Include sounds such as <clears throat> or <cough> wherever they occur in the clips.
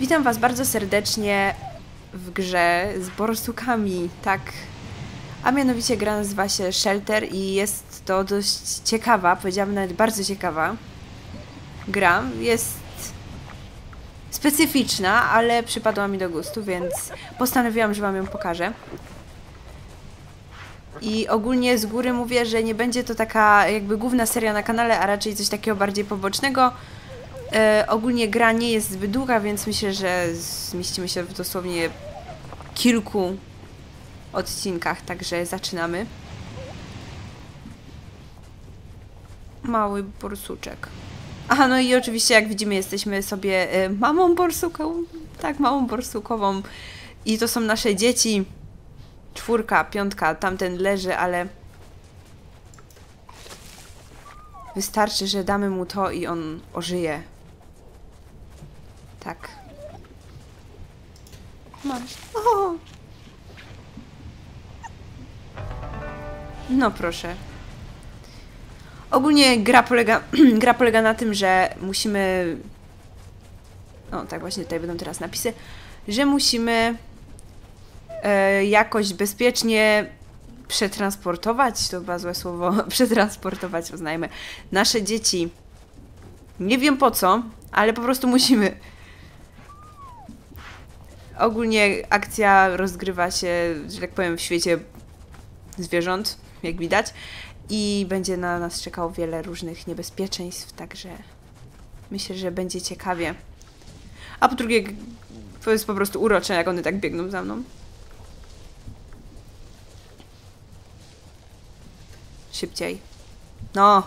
Witam Was bardzo serdecznie w grze z borsukami, tak. A mianowicie gra nazywa się Shelter i jest to dość ciekawa, powiedziałabym nawet bardzo ciekawa gra. Jest specyficzna, ale przypadła mi do gustu, więc postanowiłam, że Wam ją pokażę. I ogólnie z góry mówię, że nie będzie to taka jakby główna seria na kanale, a raczej coś takiego bardziej pobocznego. E, ogólnie gra nie jest zbyt długa, więc myślę, że zmieścimy się w dosłownie kilku odcinkach, także zaczynamy. Mały borsuczek. Aha, no i oczywiście jak widzimy jesteśmy sobie e, mamą borsuką, tak, małą borsukową i to są nasze dzieci. Czwórka, piątka, tamten leży, ale wystarczy, że damy mu to i on ożyje. Tak. Masz. O! No proszę. Ogólnie gra polega, <clears throat> gra polega na tym, że musimy. O, tak właśnie tutaj będą teraz napisy, że musimy e, jakoś bezpiecznie przetransportować, to chyba złe słowo, <laughs> przetransportować, uznajmy, nasze dzieci. Nie wiem po co, ale po prostu musimy. Ogólnie akcja rozgrywa się, że tak powiem, w świecie zwierząt, jak widać, i będzie na nas czekało wiele różnych niebezpieczeństw, także myślę, że będzie ciekawie. A po drugie, to jest po prostu urocze, jak one tak biegną za mną. Szybciej. No.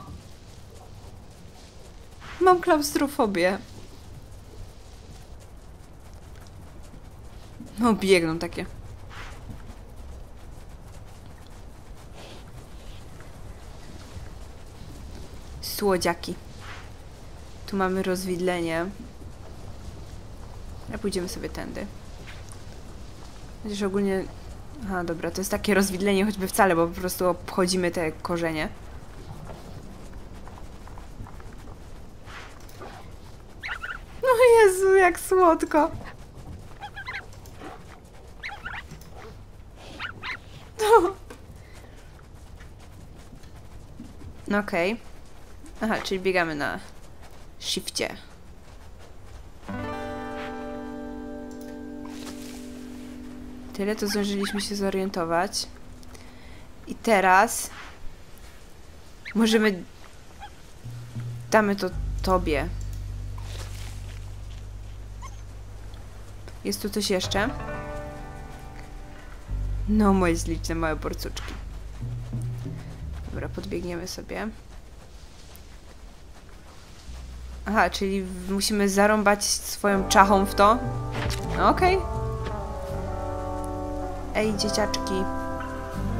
Mam klaustrofobię. No, biegną takie. Słodziaki. Tu mamy rozwidlenie. A pójdziemy sobie tędy. Chociaż ogólnie... Aha, dobra, to jest takie rozwidlenie choćby wcale, bo po prostu obchodzimy te korzenie. No Jezu, jak słodko. No. No okej. Okay. Aha, czyli biegamy na shifcie. Tyle to zdążyliśmy się zorientować. I teraz możemy damy to tobie. Jest tu coś jeszcze? No, moje zliczne małe porcuczki. Dobra, podbiegniemy sobie. Aha, czyli musimy zarąbać swoją czachą w to? No okej. Okay. Ej, dzieciaczki.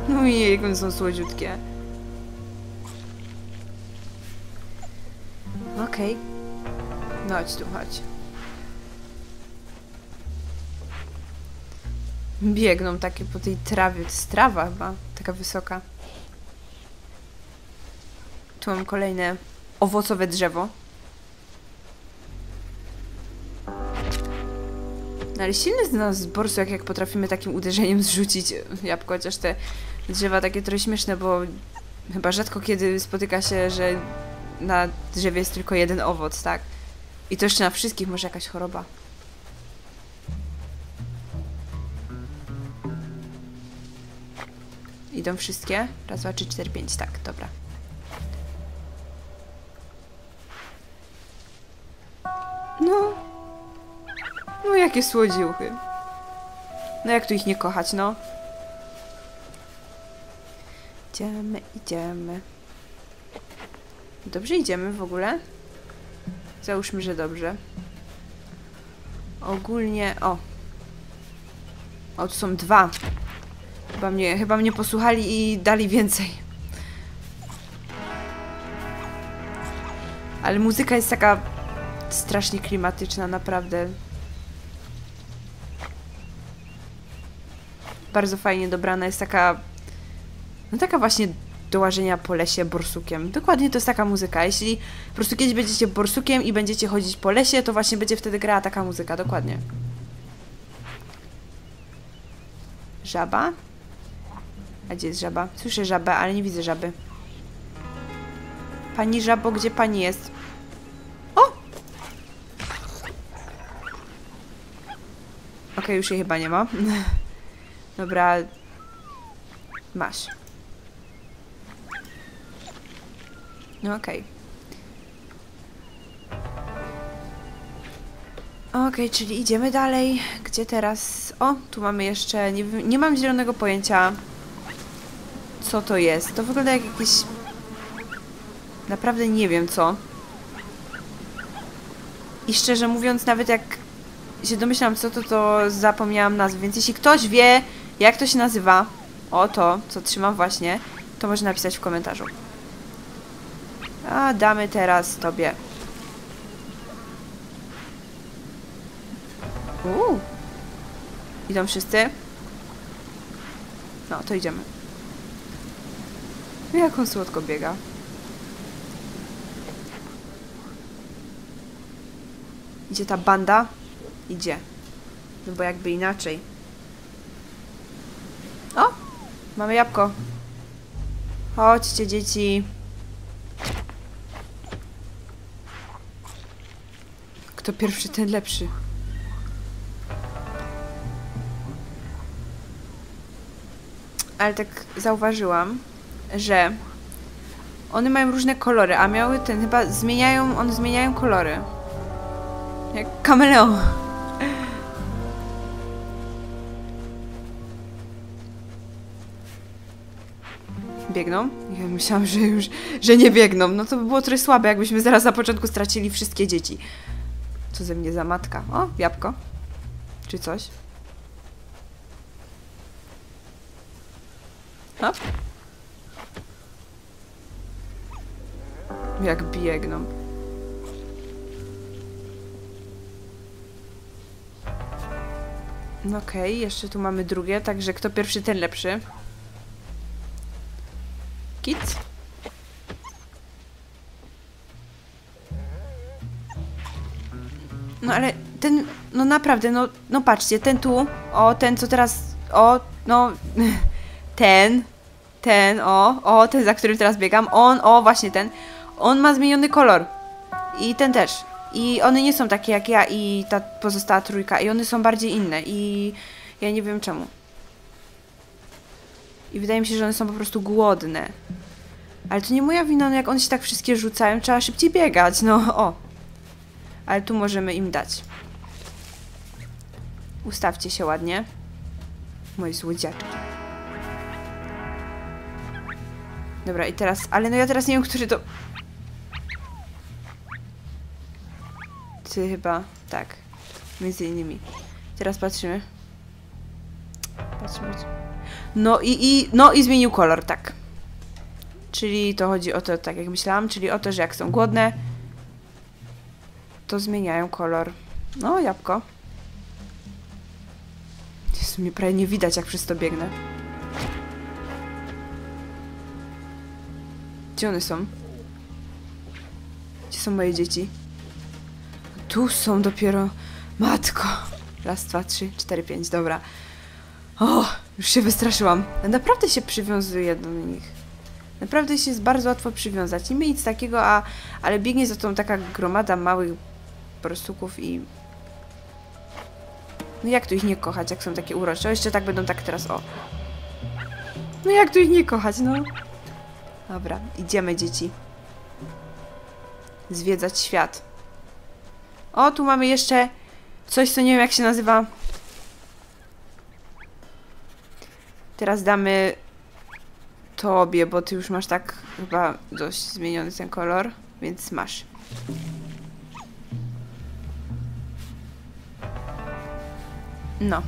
No i jak one są słodziutkie. Okej. Okay. No chodź tu, chodź. Biegną takie po tej trawie. To jest trawa chyba, taka wysoka. Tu mam kolejne owocowe drzewo. No ale silny z nas borsu, jak, jak potrafimy takim uderzeniem zrzucić jabłko, chociaż te drzewa takie trochę śmieszne, bo chyba rzadko kiedy spotyka się, że na drzewie jest tylko jeden owoc, tak? I to jeszcze na wszystkich może jakaś choroba. Idą wszystkie? Raz, dwa, trzy, cztery, pięć. Tak, dobra. No, no jakie słodziuchy. No jak tu ich nie kochać, no? Idziemy, idziemy. Dobrze idziemy w ogóle? Załóżmy, że dobrze. Ogólnie... O! O, tu są dwa. Chyba mnie, chyba mnie posłuchali i dali więcej. Ale muzyka jest taka strasznie klimatyczna, naprawdę. bardzo fajnie dobrana. Jest taka, no taka właśnie do łażenia po lesie borsukiem. Dokładnie to jest taka muzyka. Jeśli po prostu kiedyś będziecie borsukiem i będziecie chodzić po lesie, to właśnie będzie wtedy grała taka muzyka, dokładnie. Żaba? A gdzie jest żaba? Słyszę żabę, ale nie widzę żaby. Pani żabo, gdzie pani jest? O! Okej, już jej chyba nie ma. <laughs> Dobra. Masz. No okej. Okej, czyli idziemy dalej. Gdzie teraz? O, tu mamy jeszcze... Nie, nie mam zielonego pojęcia, co to jest. To wygląda jak jakieś... Naprawdę nie wiem co. I szczerze mówiąc, nawet jak się domyślam co to, to zapomniałam nazwy. Więc jeśli ktoś wie, jak to się nazywa, o to, co trzymam właśnie, to może napisać w komentarzu. A damy teraz tobie. Uuu. Idą wszyscy? No, to idziemy. Jak on słodko biega. Idzie ta banda? Idzie. No bo jakby inaczej. O! Mamy jabłko. Chodźcie, dzieci. Kto pierwszy, ten lepszy. Ale tak zauważyłam, że one mają różne kolory, a miały ten chyba zmieniają, one zmieniają kolory. Jak kameleon. Biegną? Ja myślałam, że już, że nie biegną. No to by było trochę słabe, jakbyśmy zaraz na początku stracili wszystkie dzieci. Co ze mnie za matka? O, jabłko. Czy coś? Hop. Jak biegną. No Okej, jeszcze tu mamy drugie, także kto pierwszy, ten lepszy. Kit? No ale ten, no naprawdę, no, no patrzcie, ten tu, o, ten co teraz, o, no, <laughs> ten, ten, o, o, ten za którym teraz biegam, on, o, właśnie ten, on ma zmieniony kolor. I ten też. I one nie są takie jak ja i ta pozostała trójka. I one są bardziej inne. I ja nie wiem czemu. I wydaje mi się, że one są po prostu głodne. Ale to nie moja wina, no jak one się tak wszystkie rzucają, trzeba szybciej biegać, no o. Ale tu możemy im dać. Ustawcie się ładnie. Moje złodziaczki. Dobra, i teraz, ale no ja teraz nie wiem, który to... Ty chyba, tak. Między innymi. Teraz patrzymy. Patrzymy. No i, i, no i zmienił kolor, tak. Czyli to chodzi o to, tak jak myślałam, czyli o to, że jak są głodne, to zmieniają kolor. No, jabłko. Jezu, mnie prawie nie widać, jak przez to biegnę. Gdzie one są? Gdzie są moje dzieci? Tu są dopiero. Matko. Raz, dwa, trzy, cztery, pięć, dobra. O, już się wystraszyłam. Naprawdę się przywiązuje do nich. Naprawdę się jest bardzo łatwo przywiązać. Nie ma nic takiego, a, ale biegnie za tą taka gromada małych borsuków i... No jak tu ich nie kochać, jak są takie urocze? O, jeszcze tak będą tak teraz, o. No jak tu ich nie kochać, no. Dobra, idziemy dzieci. Zwiedzać świat. O, tu mamy jeszcze coś, co nie wiem jak się nazywa. Teraz damy tobie, bo ty już masz tak chyba dość zmieniony ten kolor, więc masz. No.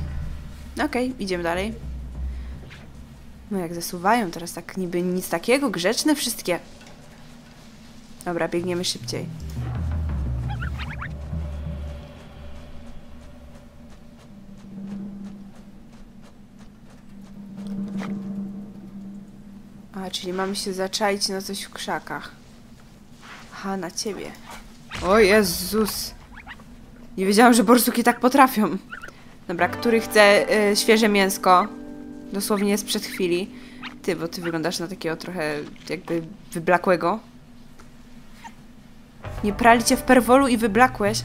Okej, idziemy dalej. No jak zasuwają teraz tak niby nic takiego, grzeczne wszystkie. Dobra, biegniemy szybciej. Czyli mamy się zaczaić na coś w krzakach. Aha, na ciebie. O Jezus. Nie wiedziałam, że borsuki tak potrafią. Dobra, który chce y, świeże mięsko? Dosłownie sprzed chwili. Ty, bo ty wyglądasz na takiego trochę jakby wyblakłego. Nie prali cię w perwolu i wyblakłeś.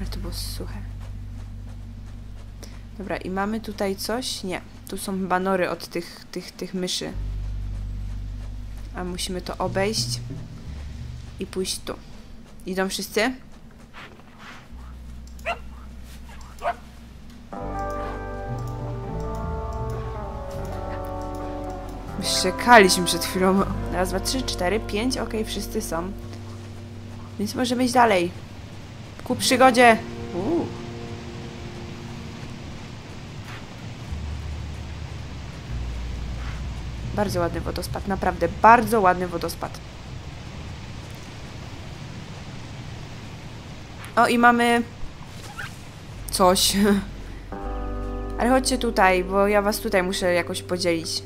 Ale to było suche. Dobra, i mamy tutaj coś? Nie. Tu są banory od tych, tych, tych myszy. A musimy to obejść i pójść tu. Idą wszyscy? Czekaliśmy przed chwilą. Raz, dwa, trzy, cztery, pięć. Okej, wszyscy są. Więc możemy iść dalej. Ku przygodzie. Uuu. Bardzo ładny wodospad, naprawdę bardzo ładny wodospad. O i mamy coś. <laughs> Ale chodźcie tutaj, bo ja was tutaj muszę jakoś podzielić.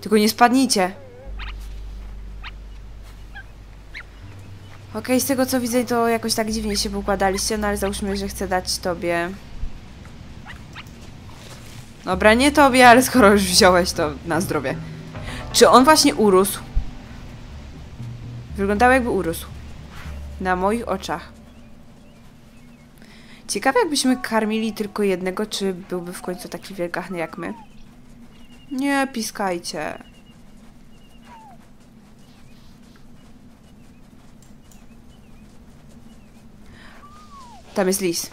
Tylko nie spadnijcie. Okej, okay, z tego co widzę, to jakoś tak dziwnie się poukładaliście, no ale załóżmy, że chcę dać tobie. Dobra, nie tobie, ale skoro już wziąłeś, to na zdrowie. Czy on właśnie urósł? Wyglądał jakby urósł. Na moich oczach. Ciekawe jakbyśmy karmili tylko jednego, czy byłby w końcu taki wielgachny jak my. Nie piskajcie. Tam jest lis.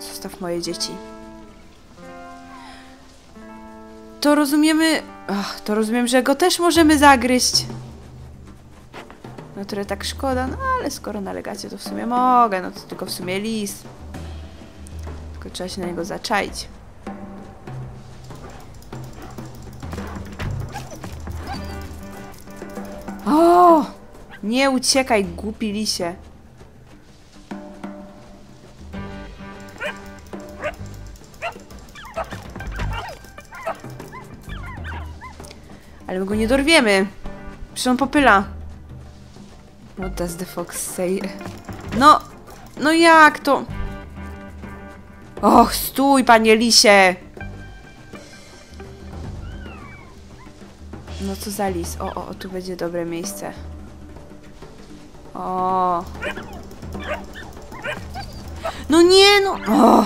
Zostaw moje dzieci. To rozumiemy... Ach, to rozumiem, że go też możemy zagryźć. No tyle tak szkoda, no ale skoro nalegacie, to w sumie mogę. No to tylko w sumie lis. Tylko trzeba się na niego zaczaić. O! Nie uciekaj, głupi lisie. Ale my go nie dorwiemy. Przecież on popyla. What does the fox say? No, no jak to? Och, stój, panie lisie! No co za lis? O, o, o, tu będzie dobre miejsce. O. No nie, no. O.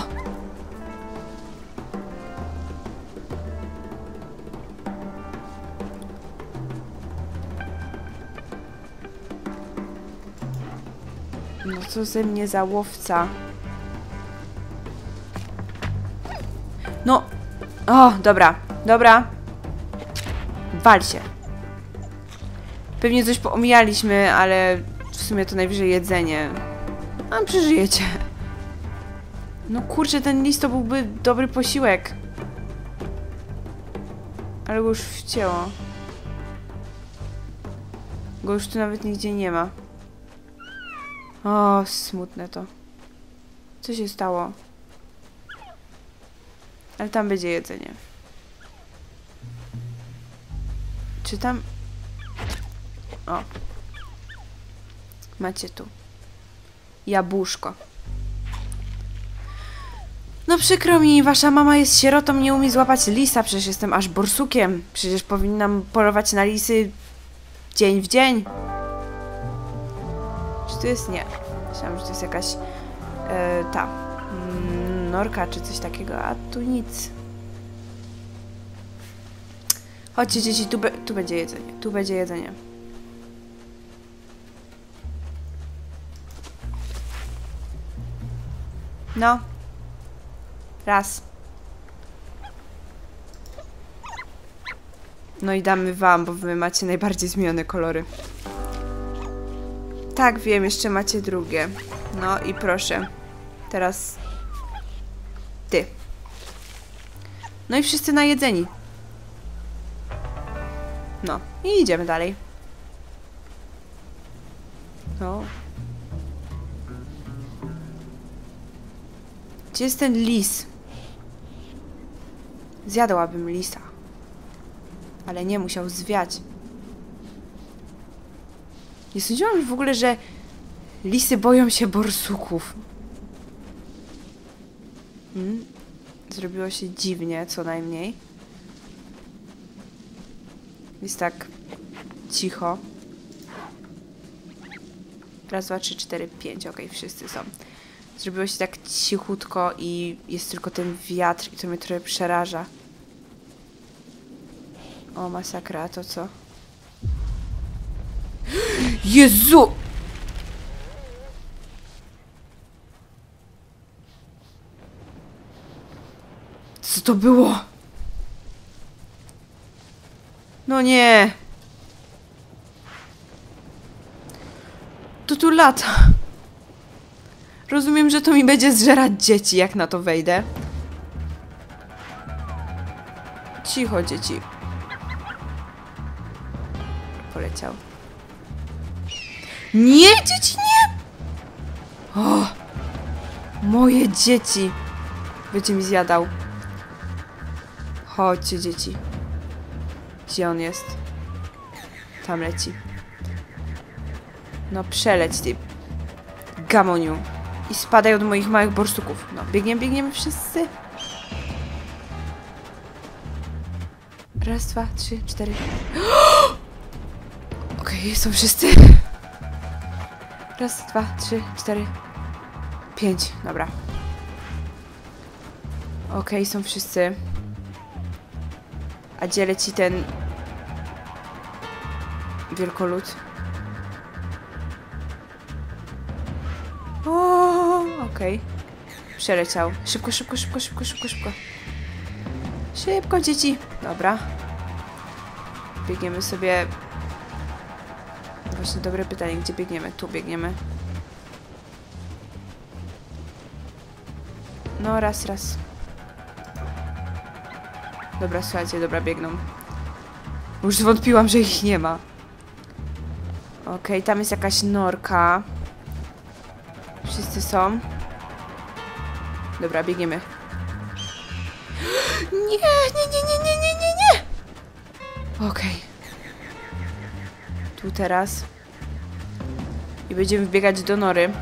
co ze mnie za łowca? No. O, dobra, dobra. Wal się. Pewnie coś poomijaliśmy, ale w sumie to najwyżej jedzenie. A przeżyjecie. No kurczę, ten list to byłby dobry posiłek. Ale go już wcięło. Go już tu nawet nigdzie nie ma. O, smutne to. Co się stało? Ale tam będzie jedzenie. Czy tam... O. Macie tu. Jabłuszko. No przykro mi, wasza mama jest sierotą, nie umie złapać lisa, przecież jestem aż borsukiem. Przecież powinnam polować na lisy dzień w dzień. Czy to jest... Nie. Myślałam, że to jest jakaś... E, ta... Mm, norka czy coś takiego, a tu nic. Chodźcie dzieci, tu, be tu będzie jedzenie. Tu będzie jedzenie. No. Raz. No i damy wam, bo wy macie najbardziej zmienione kolory. Tak, wiem, jeszcze macie drugie. No i proszę. Teraz ty. No i wszyscy najedzeni. No, i idziemy dalej. No. Gdzie jest ten lis? Zjadłabym lisa. Ale nie musiał zwiać. Nie sądziłam w ogóle, że lisy boją się borsuków. Hmm? Zrobiło się dziwnie, co najmniej. Jest tak cicho. Raz, dwa, trzy, cztery, pięć. Okej, wszyscy są. Zrobiło się tak cichutko i jest tylko ten wiatr i to mnie trochę przeraża. O, masakra, to co? Jezu! Co to było? No nie! To tu lata. Rozumiem, że to mi będzie zżerać dzieci, jak na to wejdę. Cicho, dzieci. Poleciał. Nie, dzieci, nie! O! Moje dzieci! Będzie mi zjadał. Chodźcie, dzieci. Gdzie on jest? Tam leci. No przeleć ty. Gamoniu. I spadaj od moich małych borsuków. No, biegniemy, biegniemy wszyscy. Raz, dwa, trzy, cztery. <gasps> Okej, okay, są wszyscy. Raz, dwa, trzy, cztery, pięć. Dobra. Okej, okay, są wszyscy. A gdzie leci ten wielkolud? Okej. Okay. Przeleciał. Szybko, szybko, szybko, szybko, szybko, szybko. Szybko, dzieci. Dobra. Biegniemy sobie... Właśnie dobre pytanie. Gdzie biegniemy? Tu biegniemy. No, raz, raz. Dobra, słuchajcie, dobra, biegną. Już zwątpiłam, że ich nie ma. Okej, okay, tam jest jakaś norka. Wszyscy są. Dobra, biegniemy. <gasps> Nie, nie, nie, nie, nie, nie, nie, nie! Okej. Okay. Tu teraz. I będziemy wbiegać do nory.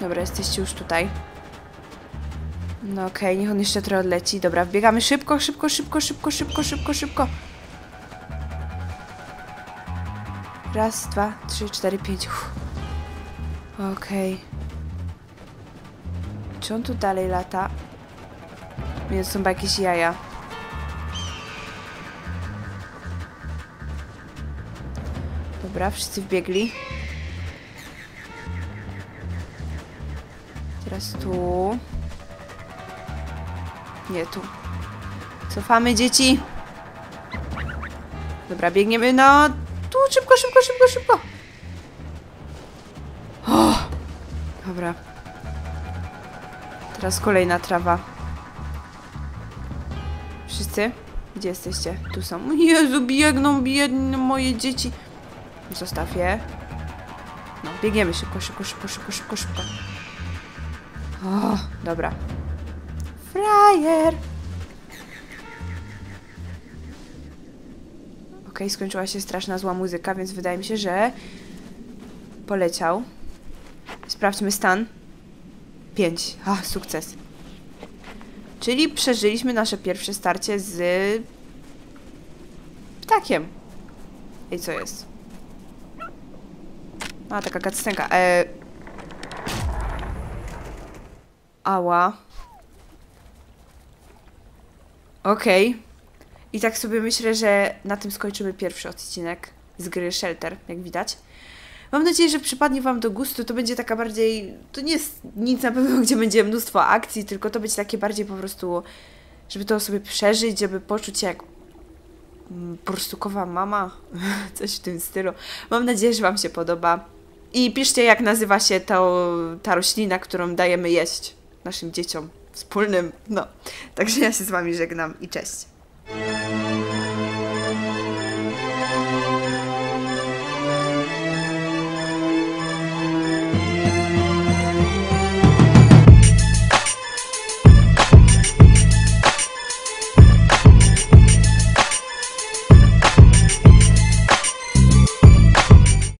Dobra, jesteście już tutaj. No okej, okay, niech on jeszcze trochę odleci. Dobra, wbiegamy szybko, szybko, szybko, szybko, szybko, szybko, szybko. Raz, dwa, trzy, cztery, pięć. Okej. Okay. Czy on tu dalej lata? Nie, to są jakieś jaja. Dobra, wszyscy wbiegli. Teraz tu. Nie, tu. Cofamy, dzieci. Dobra, biegniemy na... Tu, szybko, szybko, szybko, szybko. O! Dobra. Teraz kolejna trawa. Wszyscy? Gdzie jesteście? Tu są. Jezu, biegną, biedne moje dzieci. Zostaw je. No, biegniemy szybko, szybko, szybko, szybko, szybko, szybko. O, dobra. Frajer! Ok, skończyła się straszna zła muzyka, więc wydaje mi się, że poleciał. Sprawdźmy stan. 5. A, sukces. Czyli przeżyliśmy nasze pierwsze starcie z ptakiem. I co jest? A, taka kaccenka. E... Ała. Okej. Okay. I tak sobie myślę, że na tym skończymy pierwszy odcinek z gry Shelter, jak widać. Mam nadzieję, że przypadnie Wam do gustu. To będzie taka bardziej. To nie jest nic na pewno, <laughs> gdzie będzie mnóstwo akcji, tylko to będzie takie bardziej po prostu, żeby to sobie przeżyć, żeby poczuć się jak porstukowa mama, <laughs> coś w tym stylu. Mam nadzieję, że Wam się podoba. I piszcie, jak nazywa się to, ta roślina, którą dajemy jeść naszym dzieciom wspólnym. No, także ja się z Wami żegnam i cześć.